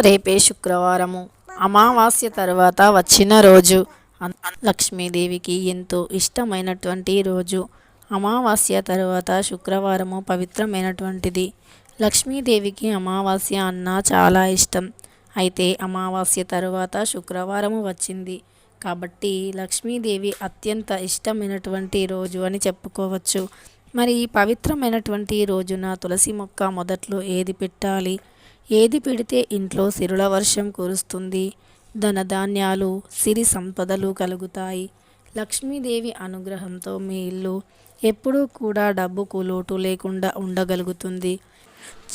రేపే శుక్రవారము. అమావాస్య తర్వాత వచ్చిన రోజు. లక్ష్మీదేవికి ఎంతో ఇష్టమైనటువంటి రోజు. అమావాస్య తర్వాత శుక్రవారము పవిత్రమైనటువంటిది. లక్ష్మీదేవికి అమావాస్య అన్న చాలా ఇష్టం. అయితే అమావాస్య తర్వాత శుక్రవారము వచ్చింది. కాబట్టి లక్ష్మీదేవి అత్యంత ఇష్టమైనటువంటి రోజు అని చెప్పుకోవచ్చు. మరి ఈ పవిత్రమైనటువంటి రోజున తులసి మొక్క మొదట్లో ఏది పెట్టాలి? ఏది పెడితే ఇంట్లో సిరుల వర్షం కురుస్తుంది ధనధాన్యాలు సిరి సంపదలు కలుగుతాయి. లక్ష్మీదేవి అనుగ్రహంతో మీ ఇల్లు ఎప్పుడూ కూడా డబ్బుకు లోటు లేకుండా ఉండగలుగుతుంది.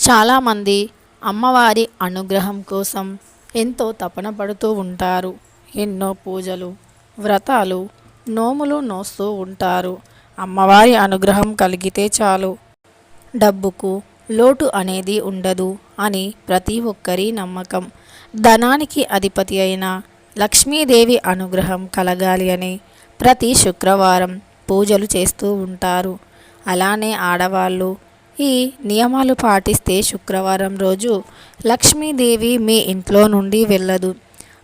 చాలామంది అమ్మవారి అనుగ్రహం కోసం ఎంతో తపన పడుతూ ఉంటారు. ఎన్నో పూజలు వ్రతాలు నోములు నోస్తూ ఉంటారు. అమ్మవారి అనుగ్రహం కలిగితే చాలు. డబ్బుకు లోటు అనేది ఉండదు అని ప్రతి ఒక్కరి నమ్మకం. ధనానికి అధిపతి అయిన లక్ష్మీదేవి అనుగ్రహం కలగాలి అని ప్రతి శుక్రవారం పూజలు చేస్తూ ఉంటారు. అలానే ఆడవాళ్ళు ఈ నియమాలు పాటిస్తే శుక్రవారం రోజు లక్ష్మీదేవి మీ ఇంట్లో నుండి వెళ్ళదు.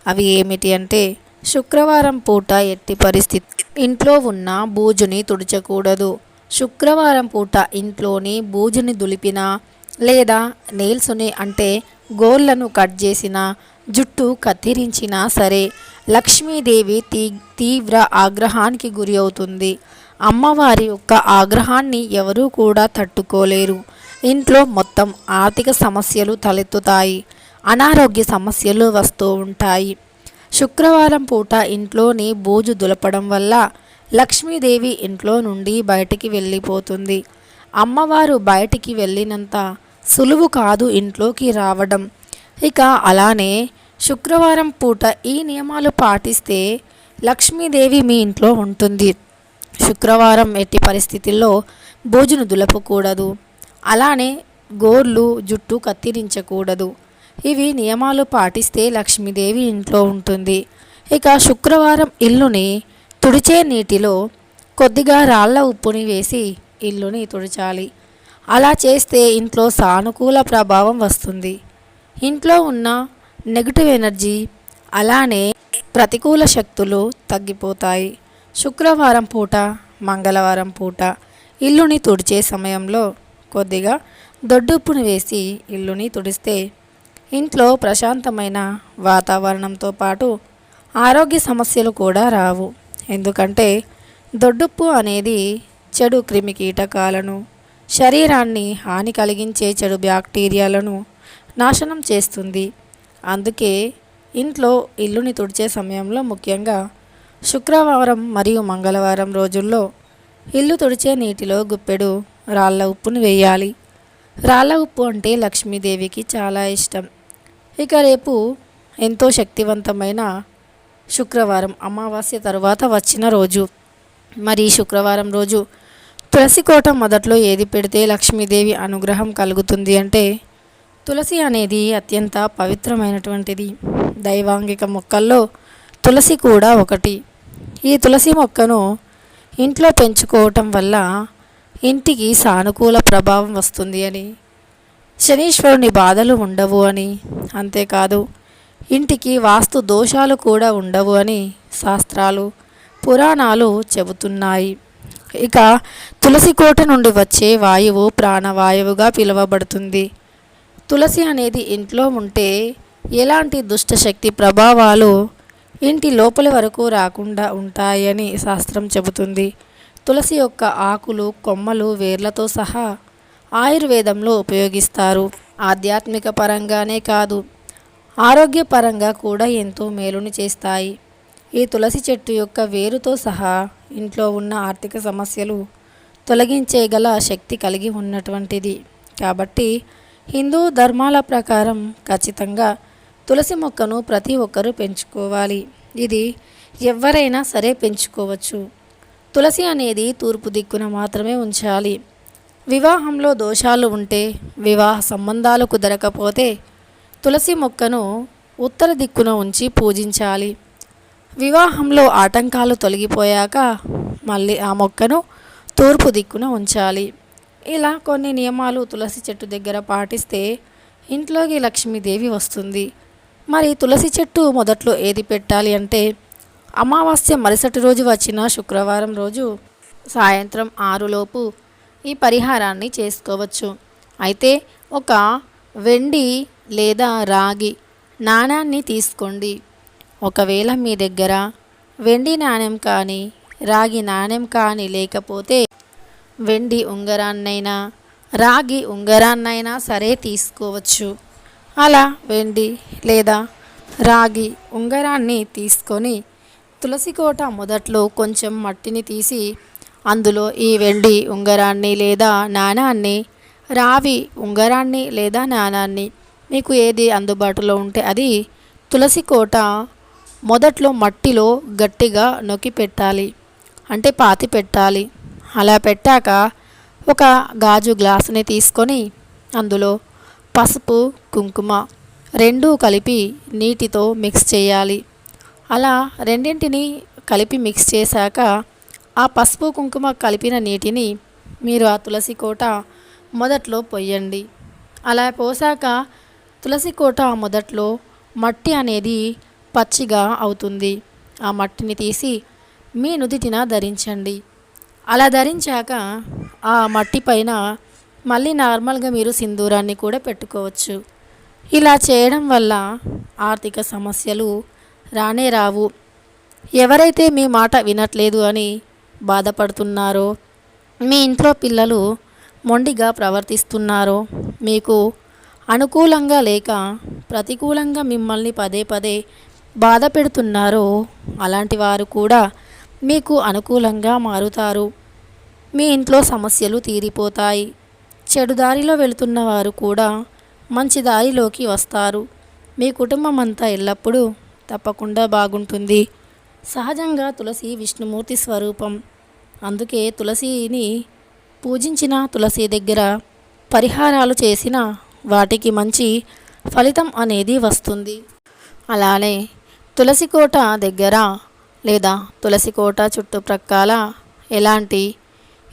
అవి ఏమిటి అంటే శుక్రవారం పూట ఎట్టి పరిస్థితి ఇంట్లో ఉన్న బూజుని తుడచకూడదు. శుక్రవారం పూట ఇంట్లోని బూజుని దులిపినా లేదా నెయిల్స్ని అంటే గోళ్ళను కట్ చేసిన జుట్టు కత్తిరించినా సరే లక్ష్మీదేవి తీ తీవ్ర ఆగ్రహానికి గురి అవుతుంది. అమ్మవారి యొక్క ఆగ్రహాన్ని ఎవరూ కూడా తట్టుకోలేరు. ఇంట్లో మొత్తం ఆర్థిక సమస్యలు తలెత్తుతాయి. అనారోగ్య సమస్యలు వస్తూ ఉంటాయి. శుక్రవారం పూట ఇంట్లోని బూజు దులపడం వల్ల లక్ష్మీదేవి ఇంట్లో నుండి బయటికి వెళ్ళిపోతుంది. అమ్మవారు బయటికి వెళ్ళినంత సులువు కాదు ఇంట్లోకి రావడం. ఇక అలానే శుక్రవారం పూట ఈ నియమాలు పాటిస్తే లక్ష్మీదేవి మీ ఇంట్లో ఉంటుంది. శుక్రవారం ఎట్టి పరిస్థితుల్లో భోజనం దులపకూడదు. అలానే గోర్లు జుట్టు కత్తిరించకూడదు. ఇవి నియమాలు పాటిస్తే లక్ష్మీదేవి ఇంట్లో ఉంటుంది. ఇక శుక్రవారం ఇల్లుని తుడిచే నీటిలో కొద్దిగా రాళ్ళ ఉప్పుని వేసి ఇల్లుని తుడిచాలి. అలా చేస్తే ఇంట్లో సానుకూల ప్రభావం వస్తుంది. ఇంట్లో ఉన్న నెగిటివ్ ఎనర్జీ అలానే ప్రతికూల శక్తులు తగ్గిపోతాయి. శుక్రవారం పూట మంగళవారం పూట ఇల్లుని తుడిచే సమయంలో కొద్దిగా దొడ్డుప్పును వేసి ఇల్లుని తుడిస్తే ఇంట్లో ప్రశాంతమైన వాతావరణంతో పాటు ఆరోగ్య సమస్యలు కూడా రావు. ఎందుకంటే దొడ్డుప్పు అనేది చెడు క్రిమి కీటకాలను శరీరాన్ని హాని కలిగించే చెడు బ్యాక్టీరియాలను నాశనం చేస్తుంది. అందుకే ఇంట్లో ఇల్లుని తుడిచే సమయంలో ముఖ్యంగా శుక్రవారం మరియు మంగళవారం రోజుల్లో ఇల్లు తుడిచే నీటిలో గుప్పెడు రాళ్ళ ఉప్పును వేయాలి. రాళ్ళ ఉప్పు అంటే లక్ష్మీదేవికి చాలా ఇష్టం. ఇక రేపు ఎంతో శక్తివంతమైన శుక్రవారం అమావాస్య తరువాత వచ్చిన రోజు. మరి శుక్రవారం రోజు తులసి కోట మొదట్లో ఏది పెడితే లక్ష్మీదేవి అనుగ్రహం కలుగుతుంది అంటే తులసి అనేది అత్యంత పవిత్రమైనటువంటిది. దైవాంగిక మొక్కల్లో తులసి కూడా ఒకటి. ఈ తులసి మొక్కను ఇంట్లో పెంచుకోవటం వల్ల ఇంటికి సానుకూల ప్రభావం వస్తుంది అని శనీశ్వరుని బాధలు ఉండవు అని అంతేకాదు ఇంటికి వాస్తు దోషాలు కూడా ఉండవు అని శాస్త్రాలు పురాణాలు చెబుతున్నాయి. ఇక తులసి కోట నుండి వచ్చే వాయువు ప్రాణవాయువుగా పిలువబడుతుంది. తులసి అనేది ఇంట్లో ఉంటే ఎలాంటి దుష్టశక్తి ప్రభావాలు ఇంటి లోపల వరకు రాకుండా ఉంటాయని శాస్త్రం చెబుతుంది. తులసి యొక్క ఆకులు కొమ్మలు వేర్లతో సహా ఆయుర్వేదంలో ఉపయోగిస్తారు. ఆధ్యాత్మిక పరంగానే కాదు. ఆరోగ్యపరంగా కూడా ఎంతో మేలుని చేస్తాయి. ఈ తులసి చెట్టు యొక్క వేరుతో సహా ఇంట్లో ఉన్న ఆర్థిక సమస్యలు తొలగించేగల శక్తి కలిగి ఉన్నటువంటిది. కాబట్టి హిందూ ధర్మాల ప్రకారం ఖచ్చితంగా తులసి మొక్కను ప్రతి ఒక్కరూ పెంచుకోవాలి. ఇది ఎవరైనా సరే పెంచుకోవచ్చు. తులసి అనేది తూర్పు దిక్కున మాత్రమే ఉంచాలి. వివాహంలో దోషాలు ఉంటే వివాహ సంబంధాలు కుదరకపోతే తులసి మొక్కను ఉత్తర దిక్కున ఉంచి పూజించాలి. వివాహంలో ఆటంకాలు తొలగిపోయాక మళ్ళీ ఆ మొక్కను తూర్పు దిక్కున ఉంచాలి. ఇలా కొన్ని నియమాలు తులసి చెట్టు దగ్గర పాటిస్తే ఇంట్లోకి లక్ష్మీదేవి వస్తుంది. మరి తులసి చెట్టు మొదట్లో ఏది పెట్టాలి అంటే అమావాస్య మరుసటి రోజు వచ్చిన శుక్రవారం రోజు సాయంత్రం ఆరులోపు ఈ పరిహారాన్ని చేసుకోవచ్చు. అయితే ఒక వెండి లేదా రాగి నాణాన్ని తీసుకోండి. ఒకవేళ మీ దగ్గర వెండి నాణెం కానీ రాగి నాణెం కానీ లేకపోతే వెండి ఉంగరాన్నైనా రాగి ఉంగరాన్నైనా సరే తీసుకోవచ్చు. అలా వెండి లేదా రాగి ఉంగరాన్ని తీసుకొని తులసి కోట మొదట్లో కొంచెం మట్టిని తీసి అందులో ఈ వెండి ఉంగరాన్ని లేదా నాణాన్ని రావి ఉంగరాన్ని లేదా నాణాన్ని మీకు ఏది అందుబాటులో ఉంటే అది తులసి కోట మొదట్లో మట్టిలో గట్టిగా నొక్కి పెట్టాలి అంటే పాతి పెట్టాలి. అలా పెట్టాక ఒక గాజు గ్లాసుని తీసుకొని అందులో పసుపు కుంకుమ రెండూ కలిపి నీటితో మిక్స్ చేయాలి. అలా రెండింటిని కలిపి మిక్స్ చేశాక ఆ పసుపు కుంకుమ కలిపిన నీటిని మీరు ఆ తులసి కోట మొదట్లో పొయ్యండి. అలా పోసాక తులసి కోట మొదట్లో మట్టి అనేది పచ్చిగా అవుతుంది. ఆ మట్టిని తీసి మీ నుదిటిన ధరించండి. అలా ధరించాక ఆ మట్టి పైన మళ్ళీ నార్మల్గా మీరు సింధూరాన్ని కూడా పెట్టుకోవచ్చు. ఇలా చేయడం వల్ల ఆర్థిక సమస్యలు రానే రావు. ఎవరైతే మీ మాట వినట్లేదు అని బాధపడుతున్నారో మీ ఇంట్లో పిల్లలు మొండిగా ప్రవర్తిస్తున్నారో మీకు అనుకూలంగా లేక ప్రతికూలంగా మిమ్మల్ని పదే పదే బాధ పెడుతున్నారో అలాంటి వారు కూడా మీకు అనుకూలంగా మారుతారు. మీ ఇంట్లో సమస్యలు తీరిపోతాయి. చెడు దారిలో వెళుతున్న వారు కూడా మంచి దారిలోకి వస్తారు. మీ కుటుంబం అంతా ఎల్లప్పుడూ తప్పకుండా బాగుంటుంది. సహజంగా తులసి విష్ణుమూర్తి స్వరూపం. అందుకే తులసిని పూజించిన తులసి దగ్గర పరిహారాలు చేసిన వాటికి మంచి ఫలితం అనేది వస్తుంది. అలానే తులసి కోట దగ్గర లేదా తులసి కోట చుట్టుప్రక్కల ఎలాంటి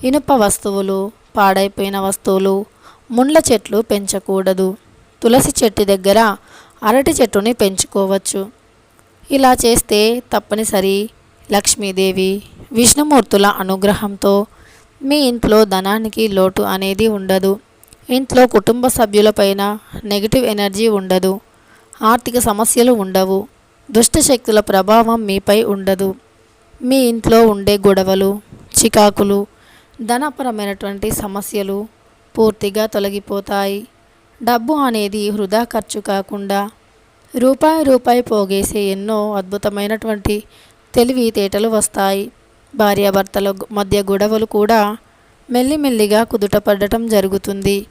ఇనుప వస్తువులు పాడైపోయిన వస్తువులు ముండ్ల చెట్లు పెంచకూడదు. తులసి చెట్టు దగ్గర అరటి చెట్టుని పెంచుకోవచ్చు. ఇలా చేస్తే తప్పనిసరి లక్ష్మీదేవి విష్ణుమూర్తుల అనుగ్రహంతో మీ ఇంట్లో ధనానికి లోటు అనేది ఉండదు. ఇంట్లో కుటుంబ సభ్యులపైన నెగిటివ్ ఎనర్జీ ఉండదు. ఆర్థిక సమస్యలు ఉండవు. దుష్టశక్తుల ప్రభావం మీపై ఉండదు. మీ ఇంట్లో ఉండే గొడవలు చికాకులు ధనపరమైనటువంటి సమస్యలు పూర్తిగా తొలగిపోతాయి. డబ్బు అనేది వృధా ఖర్చు కాకుండా రూపాయి రూపాయి పోగేసే ఎన్నో అద్భుతమైనటువంటి తెలివితేటలు వస్తాయి. భార్యాభర్తల మధ్య గొడవలు కూడా మెల్లిమెల్లిగా కుదుటపడటం జరుగుతుంది.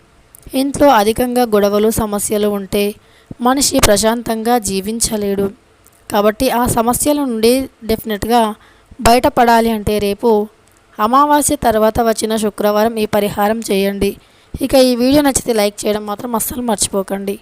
ఇంట్లో అధికంగా గొడవలు సమస్యలు ఉంటే మనిషి ప్రశాంతంగా జీవించలేడు. కాబట్టి ఆ సమస్యల నుండి డెఫినెట్గా బయటపడాలి అంటే రేపు అమావాస్య తర్వాత వచ్చిన శుక్రవారం ఈ పరిహారం చేయండి. ఇక ఈ వీడియో నచ్చితే లైక్ చేయడం మాత్రం అస్సలు మర్చిపోకండి.